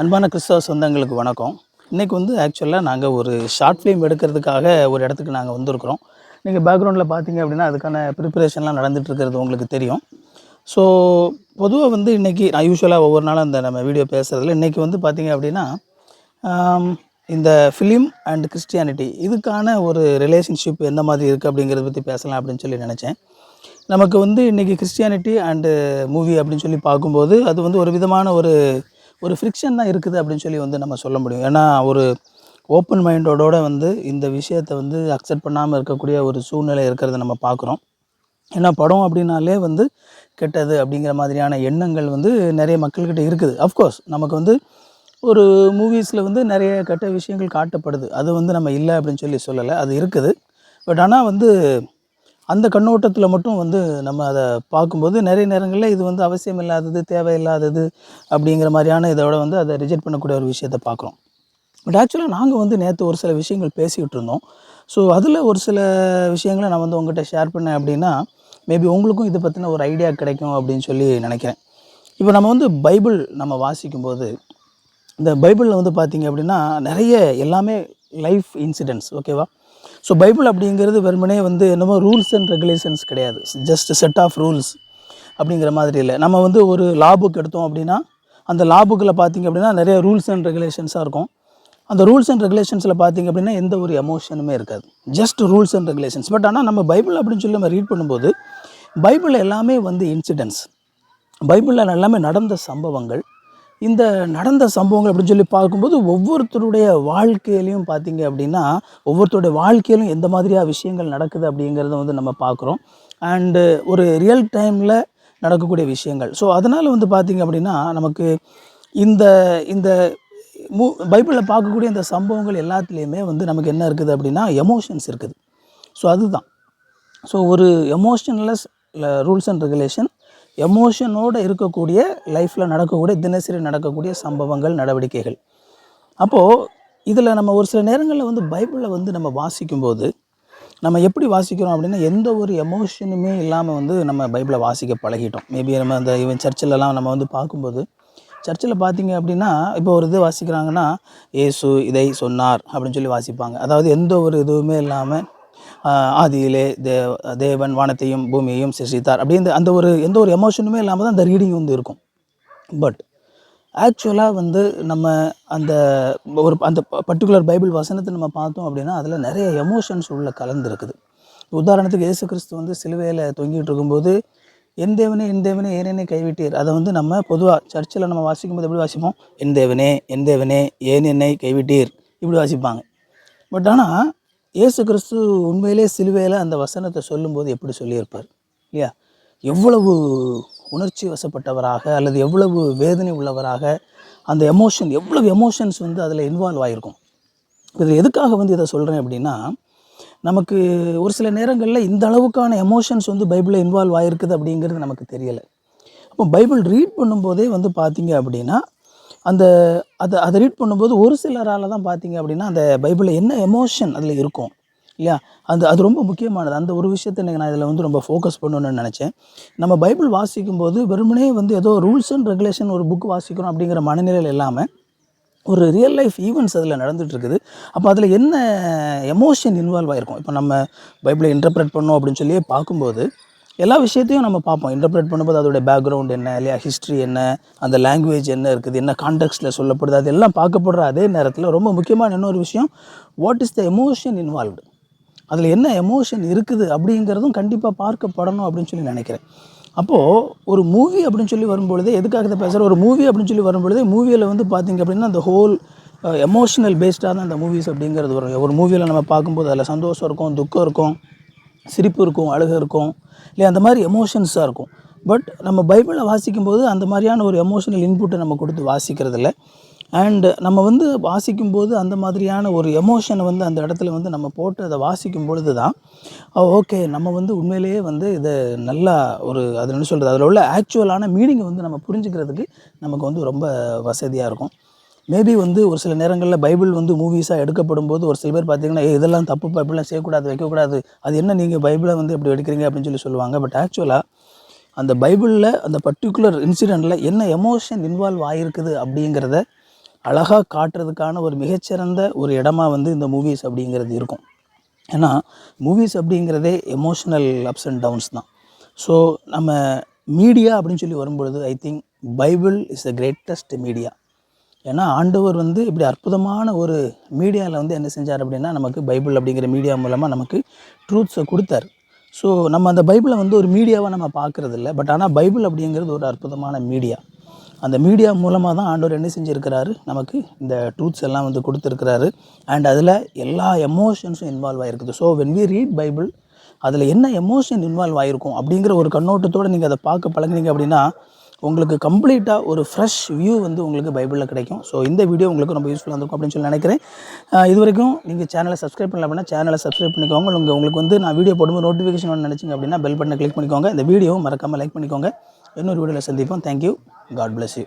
அன்பான கிறிஸ்தவ சொந்தங்களுக்கு வணக்கம். இன்றைக்கி வந்து ஆக்சுவலாக நாங்கள் ஒரு ஷார்ட் ஃபிலிம் எடுக்கிறதுக்காக ஒரு இடத்துக்கு நாங்கள் வந்திருக்கிறோம். நீங்கள் பேக்ரவுண்டில் பார்த்தீங்க அப்படின்னா அதுக்கான ப்ரிப்பரேஷன்லாம் நடந்துட்டு இருக்கிறது உங்களுக்கு தெரியும். ஸோ பொதுவாக வந்து இன்றைக்கி நான் யூஸ்வலாக ஒவ்வொரு நாளும் அந்த நம்ம வீடியோ பேசுகிறதுல இன்றைக்கி வந்து பார்த்தீங்க அப்படின்னா இந்த ஃபிலிம் அண்ட் கிறிஸ்டியானிட்டி இதுக்கான ஒரு ரிலேஷன்ஷிப் எந்த மாதிரி இருக்குது அப்படிங்கிறத பற்றி பேசலாம் அப்படின்னு சொல்லி நினச்சேன். நமக்கு வந்து இன்றைக்கி கிறிஸ்டியானிட்டி அண்டு மூவி அப்படின்னு சொல்லி பார்க்கும்போது அது வந்து ஒரு விதமான ஒரு ஒரு ஃப்ரிக்ஷன் தான் இருக்குது அப்படின்னு சொல்லி வந்து நம்ம சொல்ல முடியும். ஏன்னா ஒரு ஓப்பன் மைண்டோட வந்து இந்த விஷயத்தை வந்து அக்செப்ட் பண்ணாமல் இருக்கக்கூடிய ஒரு சூழ்நிலை இருக்கிறத நம்ம பார்க்குறோம். ஏன்னா படம் அப்படின்னாலே வந்து கெட்டது அப்படிங்கிற மாதிரியான எண்ணங்கள் வந்து நிறைய மக்கள்கிட்ட இருக்குது. அஃப்கோர்ஸ் நமக்கு வந்து ஒரு மூவிஸில் வந்து நிறைய கெட்ட விஷயங்கள் காட்டப்படுது. அது வந்து நம்ம இல்லை அப்படின்னு சொல்லி சொல்லலை. அது இருக்குது. பட் ஆனால் வந்து அந்த கண்ணோட்டத்தில் மட்டும் வந்து நம்ம அதை பார்க்கும்போது நிறைய நேரங்களில் இது வந்து அவசியம் இல்லாதது தேவையில்லாதது அப்படிங்கிற மாதிரியான இதோட வந்து அதை ரிஜெக்ட் பண்ணக்கூடிய ஒரு விஷயத்தை பார்க்குறோம். பட் ஆக்சுவலாக நாங்கள் வந்து நேற்று ஒரு சில விஷயங்கள் பேசிக்கிட்டு இருந்தோம். ஸோ அதில் ஒரு சில விஷயங்களை நான் வந்து உங்கள்கிட்ட ஷேர் பண்ணேன் அப்படின்னா மேபி உங்களுக்கும் இதை பற்றின ஒரு ஐடியா கிடைக்கும் அப்படின்னு சொல்லி நினைக்கிறேன். இப்போ நம்ம வந்து பைபிள் நம்ம வாசிக்கும்போது இந்த பைபிளில் வந்து பார்த்தீங்க அப்படின்னா நிறைய எல்லாமே லைஃப் இன்சிடென்ட்ஸ் ஓகேவா ஸோ பைபிள் அப்படிங்கிறது வெறுமனே வந்து என்னமோ ரூல்ஸ் அண்ட் ரெகுலேஷன்ஸ் கிடையாது. ஜஸ்ட் செட் ஆஃப் ரூல்ஸ் அப்படிங்கிற மாதிரி இல்லை. நம்ம வந்து ஒரு லா புக் எடுத்தோம் அப்படின்னா அந்த லா புக்கில் பார்த்திங்க அப்படின்னா நிறைய ரூல்ஸ் அண்ட் ரெகுலேஷன்ஸாக இருக்கும். அந்த ரூல்ஸ் அண்ட் ரெகுலேஷன்ஸில் பார்த்தீங்க அப்படின்னா எந்த ஒரு எமோஷனுமே இருக்காது. Just rules and regulations but ஆனால் நம்ம பைபிள் அப்படின்னு சொல்லி நம்ம ரீட் பண்ணும்போது பைபிள் எல்லாமே வந்து இன்சிடென்ட்ஸ் பைபிளில் எல்லாமே நடந்த சம்பவங்கள் இந்த நடந்த சம்பவங்கள் அப்படின்னு சொல்லி பார்க்கும்போது ஒவ்வொருத்தருடைய வாழ்க்கையிலையும் பார்த்தீங்க அப்படின்னா ஒவ்வொருத்தருடைய வாழ்க்கையிலும் எந்த மாதிரியாக விஷயங்கள் நடக்குது அப்படிங்கிறத வந்து நம்ம பார்க்குறோம். அண்டு ஒரு ரியல் டைமில் நடக்கக்கூடிய விஷயங்கள். ஸோ அதனால் வந்து பார்த்தீங்க அப்படின்னா நமக்கு இந்த இந்த மூ பைபிளில் பார்க்கக்கூடிய இந்த சம்பவங்கள் எல்லாத்துலேயுமே வந்து நமக்கு என்ன இருக்குது அப்படின்னா எமோஷன்ஸ் இருக்குது. ஸோ அதுதான். ஸோ ஒரு எமோஷன்லெஸ் ரூல்ஸ் அண்ட் ரெகுலேஷன் எமோஷனோடு இருக்கக்கூடிய லைஃப்பில் நடக்கக்கூடிய தினசரி நடக்கக்கூடிய சம்பவங்கள் நடவடிக்கைகள். அப்போது இதில் நம்ம ஒரு சில நேரங்களில் வந்து பைபிளை வந்து நம்ம வாசிக்கும்போது நம்ம எப்படி வாசிக்கிறோம் அப்படின்னா எந்த ஒரு எமோஷனுமே இல்லாமல் வந்து நம்ம பைபிளை வாசிக்க பழகிட்டோம். மேபி நம்ம அந்த இவன் சர்ச்சிலலாம் நம்ம வந்து பார்க்கும்போது சர்ச்சில் பார்த்தீங்க அப்படின்னா இப்போ ஒரு இது வாசிக்கிறாங்கன்னா ஏசு இதை சொன்னார் அப்படின்னு சொல்லி வாசிப்பாங்க. அதாவது எந்த ஒரு இதுவுமே இல்லாமல் ஆதியிலே தே தேவன் வானத்தையும் பூமியையும் சிருஷித்தார் அப்படி இந்த அந்த ஒரு எந்த ஒரு எமோஷனுமே இல்லாமல் தான் அந்த ரீடிங் வந்து இருக்கும். பட் ஆக்சுவலாக வந்து நம்ம அந்த ஒரு அந்த பர்டிகுலர் பைபிள் வசனத்தை நம்ம பார்த்தோம் அப்படின்னா அதில் நிறைய எமோஷன்ஸ் உள்ள கலந்துருக்குது. உதாரணத்துக்கு இயேசு கிறிஸ்து வந்து சிலுவையில் தொங்கிட்டு இருக்கும்போது என் தேவனே என் தேவனே ஏனேனே கைவிட்டீர்? அதை வந்து நம்ம பொதுவாக சர்ச்சில் நம்ம வாசிக்கும்போது எப்படி வாசிப்போம்? என் தேவனே என் தேவனே ஏன் என்னை கைவிட்டீர்? இப்படி வாசிப்பாங்க. பட் ஆனால் இயேசு கிறிஸ்து உண்மையிலே சிலுவையில் அந்த வசனத்தை சொல்லும்போது எப்படி சொல்லியிருப்பார்? இல்லையா? எவ்வளவு உணர்ச்சி வசப்பட்டவராக அல்லது எவ்வளவு வேதனை உள்ளவராக அந்த எமோஷன் எவ்வளவு எமோஷன்ஸ் வந்து அதில் இன்வால்வ் ஆகிருக்கும் இது எதுக்காக வந்து இதை சொல்கிறேன் அப்படின்னா நமக்கு ஒரு சில நேரங்களில் இந்த அளவுக்கான எமோஷன்ஸ் வந்து பைபிளில் இன்வால்வ் ஆகிருக்குது அப்படிங்கிறது நமக்கு தெரியலை. அப்போ பைபிள் ரீட் பண்ணும்போதே வந்து பார்த்தீங்க அப்படின்னா அந்த அதை அதை ரீட் பண்ணும்போது ஒரு சிலரால் தான் பார்த்தீங்க அப்படின்னா அந்த பைபிளில் என்ன எமோஷன் அதில் இருக்கும் இல்லையா? அந்த அது ரொம்ப முக்கியமானது. அந்த ஒரு விஷயத்தை இன்னைக்கு நான் இதில் வந்து ரொம்ப ஃபோக்கஸ் பண்ணணும்னு நினச்சேன். நம்ம பைபிள் வாசிக்கும்போது வெறுமனே வந்து ஏதோ ரூல்ஸ் அண்ட் ரெகுலேஷன் ஒரு புக் வாசிக்கணும் அப்படிங்கிற மனநிலையில் இல்லாமல் ஒரு ரியல் லைஃப் ஈவெண்ட்ஸ் அதில் நடந்துகிட்ருக்குது அப்போ அதில் என்ன எமோஷன் இன்வால்வ் ஆகிருக்கும் இப்போ நம்ம பைபிளை இன்டர்பிரேட் பண்ணோம் அப்படின்னு சொல்லி பார்க்கும்போது எல்லா விஷயத்தையும் நம்ம பார்ப்போம். இன்டர்பிரேட் பண்ணும்போது அதோடைய பேக்ரவுண்ட் என்ன இல்லையா ஹிஸ்ட்ரி என்ன அந்த லாங்குவேஜ் என்ன இருக்குது என்ன கான்டெக்ட்டில் சொல்லப்படுது அதெல்லாம் பார்க்கப்படுற அதே நேரத்தில் ரொம்ப முக்கியமான இன்னொரு விஷயம் what is the emotion involved அதில் என்ன எமோஷன் இருக்குது அப்படிங்கிறதும் கண்டிப்பாக பார்க்கப்படணும் அப்படின்னு சொல்லி நினைக்கிறேன். அப்போது ஒரு மூவி அப்படின்னு சொல்லி வரும்பொழுதே எதுக்காக இதை பேசுகிற ஒரு மூவி அப்படின்னு சொல்லி வரும்பொழுதே மூவியில் வந்து பார்த்திங்க அப்படின்னா அந்த ஹோல் எமோஷனல் பேஸ்டாக தான் அந்த மூவிஸ் அப்படிங்கிறது வரும். ஒரு மூவியில் நம்ம பார்க்கும்போது அதில் சந்தோஷம் இருக்கும் துக்கம் இருக்கும். சிரிப்பு இருக்கும் அழுகை இருக்கும். இல்லையா அந்த மாதிரி எமோஷன்ஸாக இருக்கும். பட் நம்ம பைபிளை வாசிக்கும்போது அந்த மாதிரியான ஒரு எமோஷனல் இன்புட்டை நம்ம கொடுத்து வாசிக்கிறதில்ல. அண்டு நம்ம வந்து வாசிக்கும்போது அந்த மாதிரியான ஒரு எமோஷனை வந்து அந்த இடத்துல வந்து நம்ம போட்டு அதை வாசிக்கும் பொழுது தான் ஓகே நம்ம வந்து உண்மையிலேயே வந்து இதை நல்லா ஒரு அது என்ன சொல்கிறது அதில் உள்ள ஆக்சுவலான மீனிங்கை வந்து நம்ம புரிஞ்சுக்கிறதுக்கு நமக்கு வந்து ரொம்ப வசதியாக இருக்கும். மேபி வந்து ஒரு சில நேரங்களில் பைபிள் வந்து மூவிஸாக எடுக்கப்படும் போது ஒரு சில பேர் பார்த்தீங்கன்னா இதெல்லாம் தப்பு பைபிள்லாம் செய்யக்கூடாது வைக்கக்கூடாது. அது என்ன நீங்கள் பைபிளை வந்து எப்படி எடுக்கிறீங்க? அப்படின்னு சொல்லி சொல்லுவாங்க. பட் ஆக்சுவலாக அந்த பைபிளில் அந்த பர்டிகுலர் இன்சிடெண்ட்டில் என்ன எமோஷன் இன்வால்வ் ஆகிருக்குது அப்படிங்கிறத அழகாக காட்டுறதுக்கான ஒரு மிகச்சிறந்த ஒரு இடமா வந்து இந்த மூவிஸ் அப்படிங்கிறது இருக்கும். ஏன்னா மூவிஸ் அப்படிங்கிறதே எமோஷ்னல் அப்ஸ் அண்ட் டவுன்ஸ் தான். ஸோ நம்ம மீடியா அப்படின்னு சொல்லி வரும்பொழுது I think Bible is the greatest media ஏன்னா ஆண்டவர் வந்து இப்படி அற்புதமான ஒரு மீடியாவில் வந்து என்ன செஞ்சார் அப்படின்னா நமக்கு பைபிள் அப்படிங்கிற மீடியா மூலமாக நமக்கு ட்ரூத்ஸை கொடுத்தாரு. ஸோ நம்ம அந்த பைபிளை வந்து ஒரு மீடியாவாக நம்ம பார்க்குறது இல்லை பட் ஆனால் பைபிள் அப்படிங்கிறது ஒரு அற்புதமான மீடியா. அந்த மீடியா மூலமாக தான் ஆண்டவர் என்ன செஞ்சுருக்கிறாரு? நமக்கு இந்த ட்ரூத்ஸ் எல்லாம் வந்து கொடுத்துருக்கிறாரு. அண்ட் அதில் எல்லா எமோஷன்ஸும் இன்வால்வ் ஆகிருக்குது so when we read Bible அதில் என்ன எமோஷன் இன்வால்வ் ஆகிருக்கும் அப்படிங்கிற ஒரு கண்ணோட்டத்தோடு நீங்கள் அதை பார்க்க பழகினீங்க அப்படின்னா உங்களுக்கு கம்ப்ளீட்டாக ஒரு ஃப்ரெஷ் வியூ வந்து உங்களுக்கு பைபிளில் கிடைக்கும். ஸோ இந்த வீடியோ உங்களுக்கு ரொம்ப யூஸ்ஃபுல்லாக இருக்கும் அப்படின்னு சொல்லி நினைக்கிறேன். இதுவரைக்கும் இது வரைக்கும் நீங்கள் சேனலை சப்ஸ்கிரைப் பண்ணல அப்படின்னா சேனலை சப்ஸ்கிரைப் பண்ணிக்கோங்க. உங்களுக்கு உங்களுக்கு வந்து நான் வீடியோ போடும்போது நோட்டிஃபிகேஷன் ஒன்று நினச்சிங்க அப்படின்னா பெல் பட்டனை கிளிக் பண்ணிக்கோங்க. இந்த வீடியோவும் மறக்காமல் லைக் பண்ணிக்கோங்க. இன்னொரு வீடியோவில் சந்திப்போம். Thank you God bless you